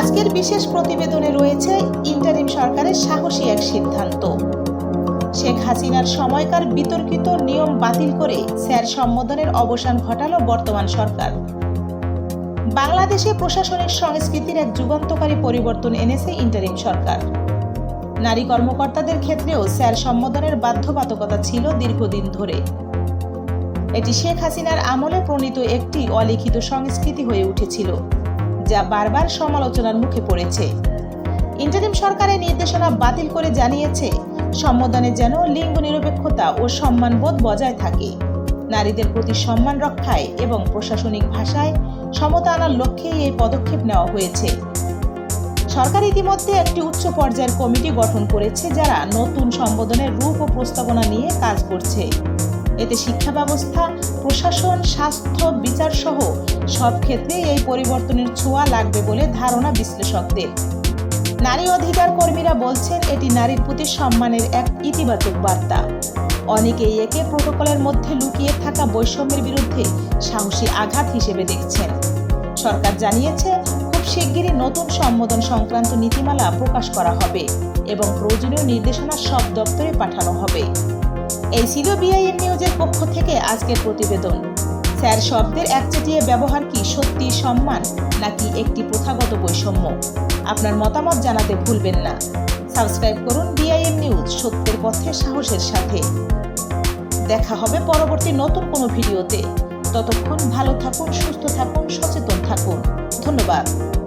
আজকের বিশেষ প্রতিবেদনে রয়েছে ইন্টারিম সরকারের সাহসী এক সিদ্ধান্ত। শেখ হাসিনার সময়কার বিতর্কিত নিয়ম বাতিল করে স্যার সম্বোধনের অবসান ঘটালো বর্তমান সরকার। বাংলাদেশে প্রশাসনিক সংস্কৃতির এক যুগান্তকারী পরিবর্তন এনেছে ইন্টারিম সরকার। নারী কর্মকর্তাদের ক্ষেত্রেও স্যার সম্বোধনের বাধ্যবাধকতা ছিল দীর্ঘদিন ধরে। এটি শেখ হাসিনার আমলে প্রণীত একটি অলিখিত সংস্কৃতি হয়ে উঠেছিল। যা বারবার সমালোচনার মুখে পড়েছে। ইন্টারিম সরকারের নির্দেশনা বাতিল করে জানিয়েছে, সম্বোধনে যেন লিঙ্গ নিরপেক্ষতা ও সম্মানবোধ বজায় থাকে। নারীদের প্রতি সম্মান রক্ষায় এবং প্রশাসনিক ভাষায় সমতা আনার লক্ষ্যেই এই পদক্ষেপ নেওয়া হয়েছে। সরকার ইতিমধ্যে একটি উচ্চ পর্যায়ের কমিটি গঠন করেছে যারা নতুন সম্বোধনের রূপ ও প্রস্তাবনা নিয়ে কাজ করছে। এতে শিক্ষা ব্যবস্থা, প্রশাসন, স্বাস্থ্য বিচার সহ সব ক্ষেত্রে এই পরিবর্তনের ছোঁয়া লাগবে বলে ধারণা বিশ্লেষকদের। নারী অধিকার কর্মীরা বলছেন, এটি নারীর প্রতি সম্মানের এক ইতিবাচক বার্তা। অনেকেই একে প্রোটোকলের মধ্যে লুকিয়ে থাকা বৈষম্যের বিরুদ্ধে সাহসী আঘাত হিসেবে দেখছেন। সরকার জানিয়েছে, খুব শিগগিরই নতুন সম্বোধন সংক্রান্ত নীতিমালা প্রকাশ করা হবে এবং প্রয়োজনীয় নির্দেশনা সব দপ্তরে পাঠানো হবে। এই ছিল বিআইএন নিউজের পক্ষ থেকে আজকের প্রতিবেদন। স্যার, শব্দের একচেটিয়ে ব্যবহার কি সত্যি সম্মান, নাকি একটি প্রথাগত বৈষম্য? আপনার মতামত জানাতে ভুলবেন না। সাবস্ক্রাইব করুন বিআইএম নিউজ সত্যের পথে, সাহসের সাথে। দেখা হবে পরবর্তী নতুন কোনো ভিডিওতে। ততক্ষণ ভালো থাকুন, সুস্থ থাকুন, সচেতন থাকুন। ধন্যবাদ।